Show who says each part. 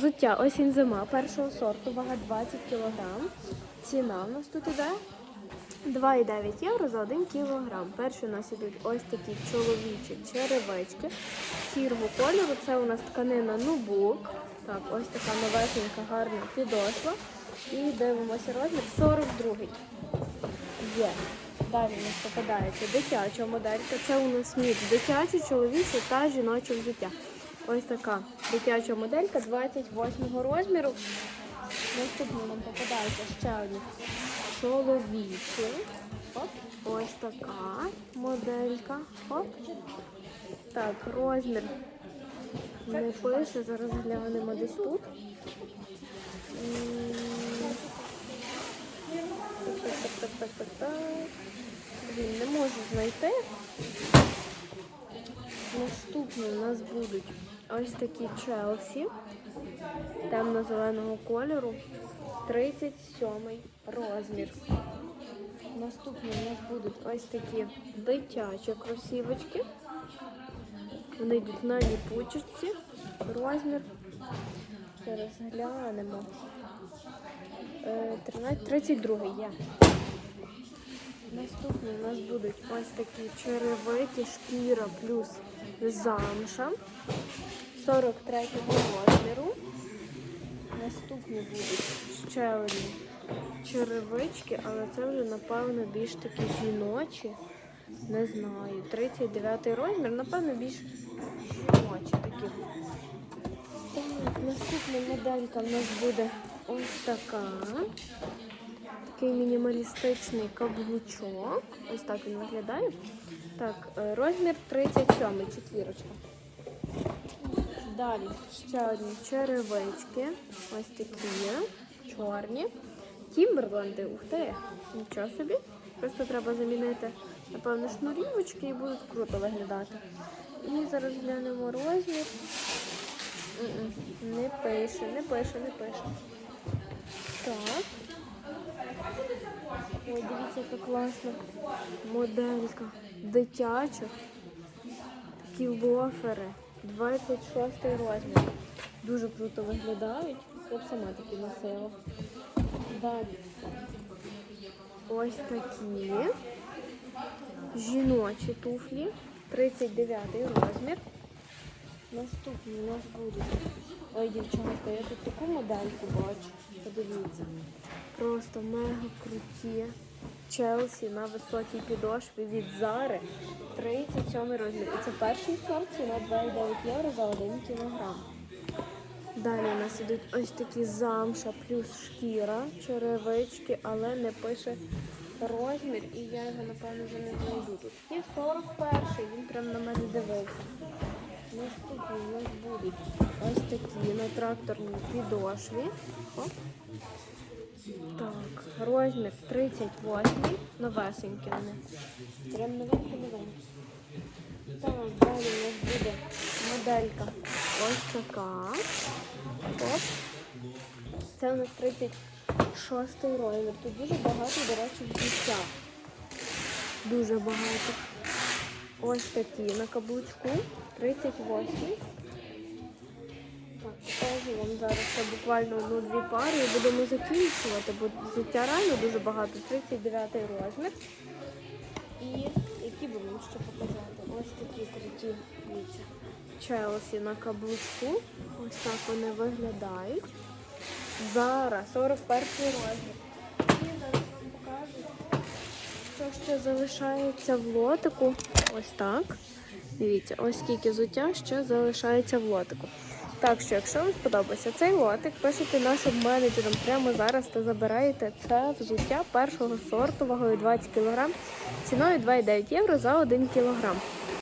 Speaker 1: Взуття осінь зима першого сорту, вага 20 кг. Ціна у нас тут іде 2,9 євро за 1 кг. Перші у нас ідуть ось такі чоловічі черевички сірого кольору. Це у нас тканина нубук. Так, ось така новесенька гарна підошва. І дивимося розмір 42 Є. Далі у нас попадається дитяча моделька. Це у нас мікс дитяче, чоловіче та жіноче взуття. Ось така дитяча моделька 28 розміру. Наступно нам попадається ще одні чоловічі. Ось така моделька. Оп. Так, розмір не пише, зараз глянемо десь тут. Так, так, так, так, так, так. Блін, не можу знайти. Наступні у нас будуть ось такі Челсі темно-зеленого кольору. 37 розмір. Наступні у нас будуть ось такі дитячі кросівочки. Вони йдуть на ліпучечці. Розмір. Зараз глянемо. Е, 13, 32 є. Наступні у нас будуть ось такі черевики, шкіра плюс замша 43 розміру. Наступні будуть ще одні черевички, але це вже, напевно, більш такі жіночі. Не знаю. 39 розмір, напевно, більш жіночі такі. Так, наступна моделька в нас буде ось така. Такий мінімалістичний каблучок. Ось так він виглядає. Так, е, розмір 37, четвірочка. Далі ще одні черевички. Ось такі. Чорні. Тімберленди, ух ти, нічого собі. Просто треба замінити, напевно, шнурівочки і будуть круто виглядати. І зараз глянемо розмір. Не пише, не пише, не пише. Так. Ой, дивіться, яка класна моделька. Дитяча. Такі лофери. 26 розмір. Дуже круто виглядають. Я б сама такі носила. Далі. Ось такі. Жіночі туфлі. 39 розмір. Наступні у нас будуть. Ой, дівчатка, я тут таку модельку бачу. Подивіться. Просто мега круті. Челсі на високій підошві від Зари. 37 розмір. І це перший сорт, ціна 2,9 євро за 1 кілограм. Далі у нас ідуть ось такі замша плюс шкіра, черевички, але не пише розмір, і я його, напевно, вже не знайду тут. Є 41-й, він прям на мене дивився. Наступні у нас будуть ось такі на тракторній підошві. Оп. Так, розмір 38, новесенькі вони. Прям новенькі новенькі. Так, далі у нас буде моделька ось така. Оп. Це у нас 36 розмір. Тут дуже багато, до речі, взуття. Дуже багато. Ось такі на каблучку. 38. Покажу вам зараз це буквально одну-дві пари і будемо закінчувати, бо взуття реально дуже багато. 39 розмір. І які мені ще показати? Ось такі круті, дивіться, Челсі на каблучку. Ось так вони виглядають. Зараз 41 розмір. І зараз вам що ще залишається в лотику. Ось так. Дивіться, ось скільки взуття ще залишається в лотику. Так що, якщо вам сподобався цей лотик, пишете нашим менеджерам прямо зараз та забираєте це взуття першого сорту вагою 20 кг, ціною 2,9 євро за 1 кг.